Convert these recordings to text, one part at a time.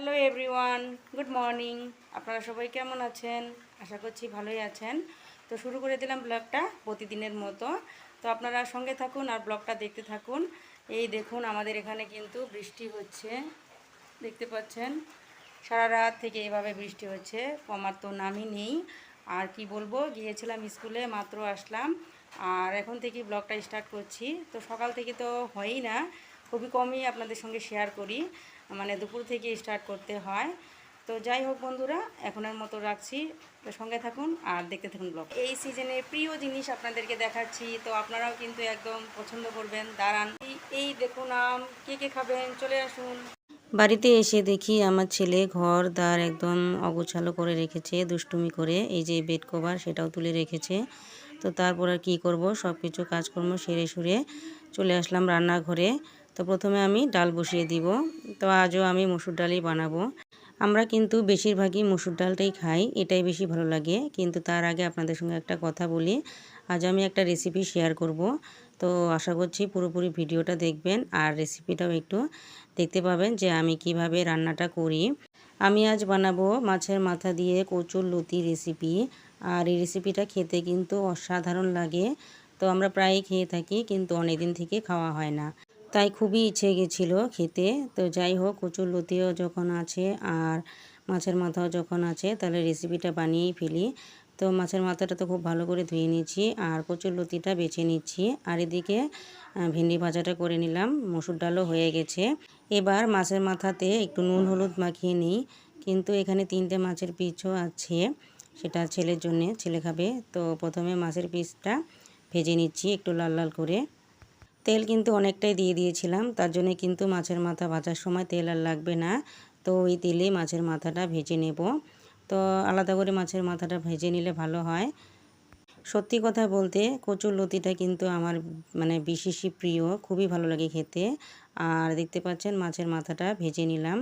Hello everyone good morning আপনারা সবাই কেমন আছেন? আশা করছি ভালোই আছেন। তো শুরু করে দিলাম ব্লগটা প্রতিদিনের মতো। তো আপনারা সঙ্গে থাকুন আর ব্লগটা দেখতে থাকুন। এই দেখুন, আমাদের এখানে কিন্তু বৃষ্টি হচ্ছে। দেখতে পাচ্ছেন? সারা রাত থেকে এভাবে বৃষ্টি হচ্ছে। কমার তো নামই নেই। আর কি বলব, গিয়েছিলাম স্কুলে, মাত্র আসলাম। আর এখন থেকে ব্লগটা স্টার্ট করছি। তো সকাল থেকে তো হয়ই না। খুবই কমই আপনাদের সঙ্গে শেয়ার করি। মানে দুপুর থেকে স্টার্ট করতে হয়। তো যাই হোক বন্ধুরা এখনের মতো রাখছি। তো সঙ্গে থাকুন আর দেখতে থাকুন ব্লগ এই সিজনে প্রিয় জিনিস আপনাদেরকে দেখাচ্ছি। তো আপনারাও কিন্তু একদম পছন্দ করবেন। দাঁড়ান। এই- এই দেখুন আম। কে কে খাবেন? চলে আসুন। বাড়িতে এসে দেখি আমার ছেলে ঘর দ্বার একদম অগোছালো করে রেখেছে দুষ্টুমি করে। এই যে বেড কভার সেটাও তুলে রেখেছে। তো তারপর আর কী করব? সব কিছু কাজকর্ম সেরে সুরে চলে আসলাম রান্নাঘরে। তো প্রথমে আমি ডাল বসিয়ে দিব। তো আজও আমি মসুর ডালই বানাবো। আমরা কিন্তু বেশিরভাগই মসুর ডালটাই খাই, এটাই বেশি ভালো লাগে। কিন্তু তার আগে আপনাদের সঙ্গে একটা কথা বলি। আজ আমি একটা রেসিপি শেয়ার করব। তো আশা করছি পুরোপুরি ভিডিওটা দেখবেন আর রেসিপিটাও একটু দেখতে পাবেন যে আমি কীভাবে রান্নাটা করি। আমি আজ বানাবো মাছের মাথা দিয়ে কচুর লতি রেসিপি আর এই রেসিপিটা খেতে কিন্তু অসাধারণ লাগে। তো আমরা প্রায়ই খেয়ে থাকি, কিন্তু অনেক দিন থেকে খাওয়া হয় না। তাই খুবই ইচ্ছে গেছিল খেতে। তো যাই হোক, কচুর লতিও যখন আছে আর মাছের মাথাও যখন আছে, তাহলে রেসিপিটা বানিয়েই ফেলি। তো মাছের মাথাটা তো খুব ভালো করে ধুয়ে নিচ্ছি আর কচুর লতিটা বেছে নিচ্ছি। আর এদিকে ভেন্ডি ভাজাটা করে নিলাম, মসুর ডালও হয়ে গেছে। এবার মাছের মাথাতে একটু নুন, হলুদ মাখিয়ে নিই। কিন্তু এখানে তিনটে মাছের পিসও আছে, সেটা ছেলের জন্যে, ছেলে খাবে। তো প্রথমে মাছের পিসটা ভেজে নিচ্ছি একটু লাল লাল করে। তেল কিন্তু অনেকটাই দিয়ে দিয়েছিলাম। তার জন্য কিন্তু মাছের মাথা ভাজার সময় তেল আর লাগবে না। তো ওই তেলে মাছের মাথাটা ভেজে নেব। তো আলাদা করে মাছের মাথাটা ভেজে নিলে ভালো হয়। সত্যি কথা বলতে কচুর লতিটা কিন্তু আমার মানে বিশেষই প্রিয়, খুবই ভালো লাগে খেতে। আর দেখতে পাচ্ছেন মাছের মাথাটা ভেজে নিলাম।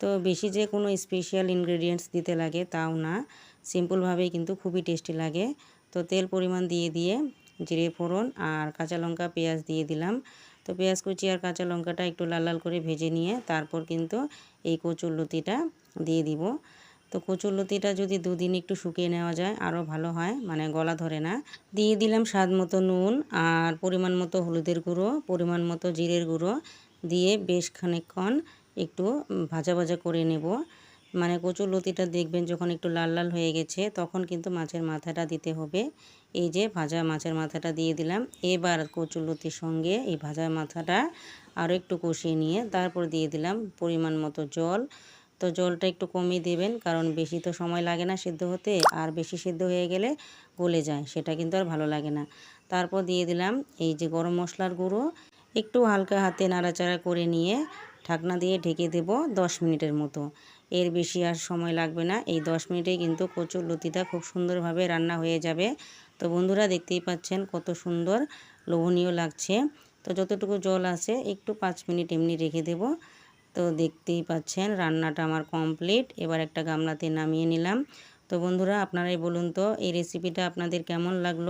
তো বেশি যে কোনো স্পেশাল ইনগ্রেডিয়েন্টস দিতে লাগে তাও না। সিম্পলভাবেই কিন্তু খুবই টেস্টি লাগে। তো তেল পরিমাণ দিয়ে দিয়ে জিরে ফোড়ন আর কাঁচা লঙ্কা, পেঁয়াজ দিয়ে দিলাম। তো পেঁয়াজ কুচি আর কাঁচা লঙ্কাটা একটু লাল লাল করে ভেজে নিয়ে তারপর কিন্তু এই কচুর লতিটা দিয়ে দিব। তো কচুর লতিটা যদি দুদিন একটু শুকিয়ে নেওয়া যায়, আরও ভালো হয় মানে গলা ধরে না। দিয়ে দিলাম স্বাদ মতো নুন আর পরিমাণ মতো হলুদের গুঁড়ো, পরিমাণ মতো জিরের গুঁড়ো দিয়ে বেশ খানিকক্ষণ একটু ভাজা ভাজা করে নেব। মানে কচুর লতিটা দেখবেন যখন একটু লাল লাল হয়ে গেছে, তখন কিন্তু মাছের মাথাটা দিতে হবে। এই যে ভাজা মাছের মাথাটা দিয়ে দিলাম। এবার কচুর লতির সঙ্গে এই ভাজা মাথাটা আরও একটু কষিয়ে নিয়ে তারপর দিয়ে দিলাম পরিমাণ মতো জল। তো জলটা একটু কমিয়ে দেবেন, কারণ বেশি তো সময় লাগে না সিদ্ধ হতে, আর বেশি সিদ্ধ হয়ে গেলে গলে যায়, সেটা কিন্তু আর ভালো লাগে না। তারপর দিয়ে দিলাম এই যে গরম মশলার গুঁড়ো। একটু হালকা হাতে নাড়াচাড়া করে নিয়ে ঢাকনা দিয়ে ঢেকে দেব দশ মিনিটের মতো। এর বেশি আর সময় লাগবে না। এই দশ মিনিটে কিন্তু কচুর লতিটা খুব সুন্দরভাবে রান্না হয়ে যাবে। তো বন্ধুরা দেখতেই পাচ্ছেন কত সুন্দর লোভনীয় লাগছে। তো যতটুকু জল আছে একটু পাঁচ মিনিট এমনি রেখে দেব। তো দেখতেই পাচ্ছেন রান্নাটা আমার কমপ্লিট। এবার একটা গামলাতে নামিয়ে নিলাম। তো বন্ধুরা আপনারাই বলুন তো, এই রেসিপিটা আপনাদের কেমন লাগল?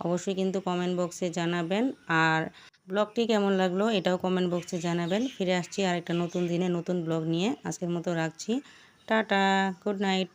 অবশ্যই কিন্তু কমেন্ট বক্সে জানাবেন। আর ব্লগটি কেমন লাগল এটাও কমেন্ট বক্সে জানাবেন। ফিরে আসছি আরেকটা নতুন দিনে নতুন ব্লগ নিয়ে। আজকের মতো রাখছি। Tata good night